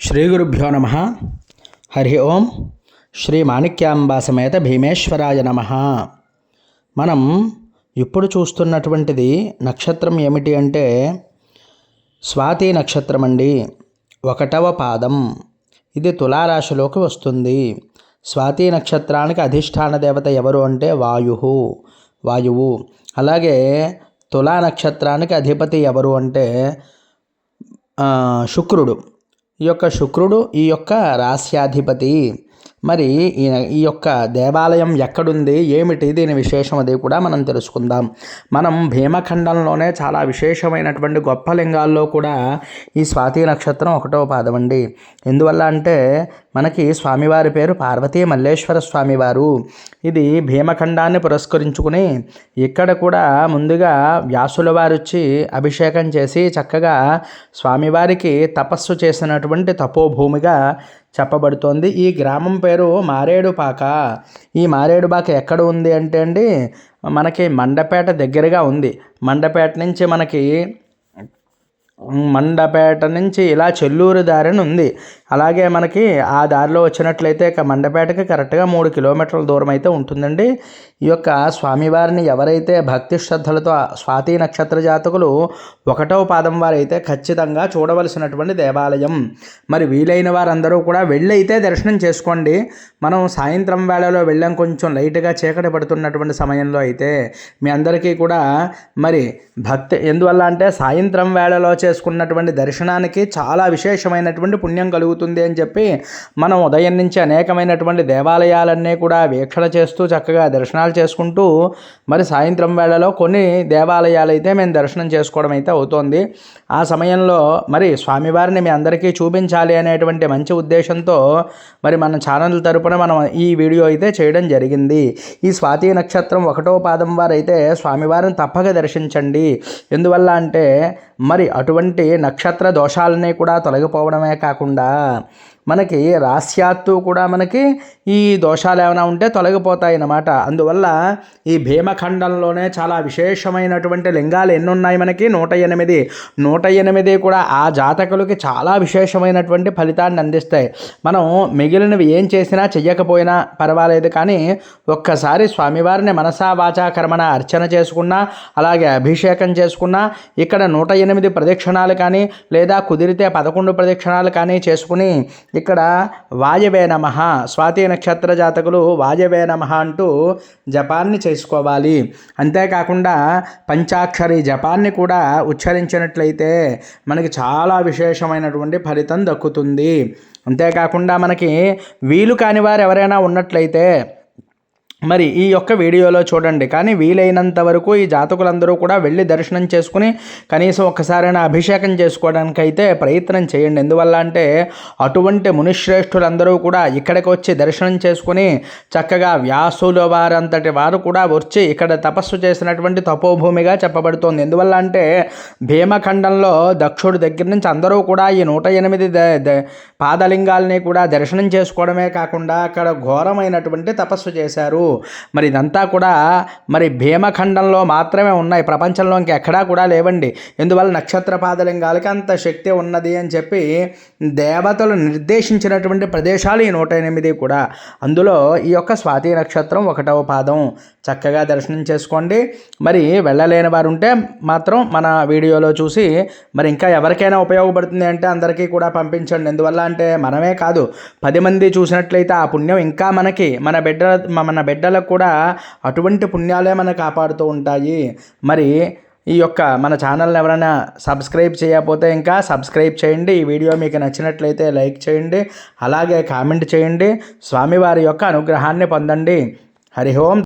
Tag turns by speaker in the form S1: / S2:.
S1: శ్రీ గురుభ్యో నమ. హరి ఓం శ్రీ మాణిక్యాంబా సమేత భీమేశ్వరాయ నమ. మనం ఇప్పుడు చూస్తున్నటువంటిది నక్షత్రం ఏమిటి అంటే స్వాతి నక్షత్రం అండి ఒకటవ పాదం. ఇది తులారాశిలోకి వస్తుంది. స్వాతి నక్షత్రానికి అధిష్టాన దేవత ఎవరు అంటే వాయు వాయువు. అలాగే తులా నక్షత్రానికి అధిపతి ఎవరు అంటే శుక్రుడు. ఈ యొక్క శుక్రుడు ఈ యొక్క రాస్యాధిపతి మరి ఈ ఈ యొక్క దేవాలయం ఎక్కడుంది ఏమిటి దీని విశేషం అది కూడా మనం తెలుసుకుందాం. మనం భీమఖండంలోనే చాలా విశేషమైనటువంటి గొప్ప లింగాల్లో కూడా ఈ స్వాతి నక్షత్రం ఒకటో పాదం అండి. ఎందువల్ల అంటే మనకి స్వామివారి పేరు పార్వతీ మల్లేశ్వర స్వామివారు. ఇది భీమఖండాన్ని పురస్కరించుకుని ఇక్కడ కూడా ముందుగా వ్యాసుల వారు అభిషేకం చేసి చక్కగా స్వామివారికి తపస్సు చేసినటువంటి తపోభూమిగా చెప్పబడుతోంది. ఈ గ్రామం పేరు మారేడుపాక. ఈ మారేడుపాక ఎక్కడ ఉంది అంటే అండి మనకి మండపేట దగ్గరగా ఉంది. మండపేట నుంచి మనకి మండపేట నుంచి ఇలా చెల్లూరు దారిని ఉంది. అలాగే మనకి ఆ దారిలో వచ్చినట్లయితే ఇక మండపేటకి కరెక్ట్గా మూడు కిలోమీటర్ల దూరం అయితే ఉంటుందండి. ఈ యొక్క స్వామివారిని ఎవరైతే భక్తి శ్రద్ధలతో స్వాతి నక్షత్ర జాతకులు ఒకటవ పాదం వారైతే ఖచ్చితంగా చూడవలసినటువంటి దేవాలయం. మరి వీలైన వారందరూ కూడా వెళ్ళి అయితే దర్శనం చేసుకోండి. మనం సాయంత్రం వేళలో వెళ్ళాం కొంచెం లైట్గా చీకటి పడుతున్నటువంటి సమయంలో అయితే మీ అందరికీ కూడా మరి భక్తి ఎందువల్ల అంటే సాయంత్రం వేళలో చేసుకున్నటువంటి దర్శనానికి చాలా విశేషమైనటువంటి పుణ్యం కలుగుతుంది అని చెప్పి మనం ఉదయం నుంచి అనేకమైనటువంటి దేవాలయాలన్నీ కూడా వీక్షణ చేస్తూ చక్కగా దర్శనాలు చేసుకుంటూ మరి సాయంత్రం వేళలో కొన్ని దేవాలయాలు అయితే మేము దర్శనం చేసుకోవడం అయితే అవుతోంది. ఆ సమయంలో మరి స్వామివారిని మీ అందరికీ చూపించాలి అనేటువంటి మంచి ఉద్దేశంతో మరి మన ఛానల్ తరపున మనం ఈ వీడియో అయితే చేయడం జరిగింది. ఈ స్వాతి నక్షత్రం ఒకటో పాదం వారైతే స్వామివారిని తప్పక దర్శించండి. ఎందువల్ల అంటే మరి అటువంటి నక్షత్ర దోషాలన్నీ కూడా తొలగిపోవడమే కాకుండా మనకి రాస్యాత్తు కూడా మనకి ఈ దోషాలు ఏమైనా ఉంటే తొలగిపోతాయి అన్నమాట అందువల్ల ఈ భీమఖండంలోనే చాలా విశేషమైనటువంటి లింగాలు ఎన్ని ఉన్నాయి మనకి? నూట ఎనిమిది. నూట ఎనిమిది కూడా ఆ జాతకులకి చాలా విశేషమైనటువంటి ఫలితాన్ని అందిస్తాయి. మనం మిగిలినవి ఏం చేసినా చెయ్యకపోయినా పర్వాలేదు కానీ ఒక్కసారి స్వామివారిని మనసా వాచా కర్మణ అర్చన చేసుకున్నా అలాగే అభిషేకం చేసుకున్నా ఇక్కడ నూట ఎనిమిది ప్రదక్షిణాలు కానీ లేదా కుదిరితే పదకొండు ప్రదక్షిణాలు కానీ చేసుకుని ఇక్కడ వాయవే నమ. స్వాతి నక్షత్ర జాతకులు వాయవే నమ అంటూ జపాన్ని చేసుకోవాలి. అంతేకాకుండా పంచాక్షరి జపాన్ని కూడా ఉచ్చరించినట్లయితే మనకి చాలా విశేషమైనటువంటి ఫలితం దక్కుతుంది. అంతేకాకుండా మనకి వీలు కాని వారు ఎవరైనా ఉన్నట్లయితే మరి ఈ యొక్క వీడియోలో చూడండి. కానీ వీలైనంత వరకు ఈ జాతకులందరూ కూడా వెళ్ళి దర్శనం చేసుకుని కనీసం ఒక్కసారైనా అభిషేకం చేసుకోవడానికైతే ప్రయత్నం చేయండి. ఎందువల్ల అంటే అటువంటి మునిశ్రేష్ఠులందరూ కూడా ఇక్కడికి వచ్చి దర్శనం చేసుకుని చక్కగా వ్యాసుల వారంతటి వారు కూడా వచ్చి ఇక్కడ తపస్సు చేసినటువంటి తపోభూమిగా చెప్పబడుతోంది. ఎందువల్ల అంటే భీమఖండంలో దక్షుడి దగ్గర నుంచి అందరూ కూడా ఈ నూట ఎనిమిది ద- పాదలింగాల్ని కూడా దర్శనం చేసుకోవడమే కాకుండా అక్కడ ఘోరమైనటువంటి తపస్సు చేశారు. మరి ఇదంతా కూడా మరి భీమఖండంలో మాత్రమే ఉన్నాయి. ప్రపంచంలో ఇంకెక్కడా కూడా లేవండి. ఎందువల్ల నక్షత్ర పాదలింగాలకి అంత శక్తి ఉన్నది అని చెప్పి దేవతలు నిర్దేశించినటువంటి ప్రదేశాలు ఈ నూట ఎనిమిది కూడా. అందులో ఈ యొక్క స్వాతి నక్షత్రం ఒకటవ పాదం. చక్కగా దర్శనం చేసుకోండి. మరి వెళ్ళలేని వారు ఉంటే మాత్రం మన వీడియోలో చూసి మరి ఇంకా ఎవరికైనా ఉపయోగపడుతుంది అంటే అందరికీ కూడా పంపించండి. ఎందువల్ల అంటే మనమే కాదు. పది మంది చూసినట్లయితే ఆ పుణ్యం ఇంకా మనకి మన బిడ్డ మన బిడ్డ బిడ్డలకు కూడా అటువంటి పుణ్యాలే మన కాపాడుతూ ఉంటాయి. మరి ఈ యొక్క మన ఛానల్ని ఎవరైనా సబ్స్క్రైబ్ చేయకపోతే ఇంకా సబ్స్క్రైబ్ చేయండి. ఈ వీడియో మీకు నచ్చినట్లయితే లైక్ చేయండి. అలాగే కామెంట్ చేయండి. స్వామివారి యొక్క అనుగ్రహాన్ని పొందండి. హరి ఓం.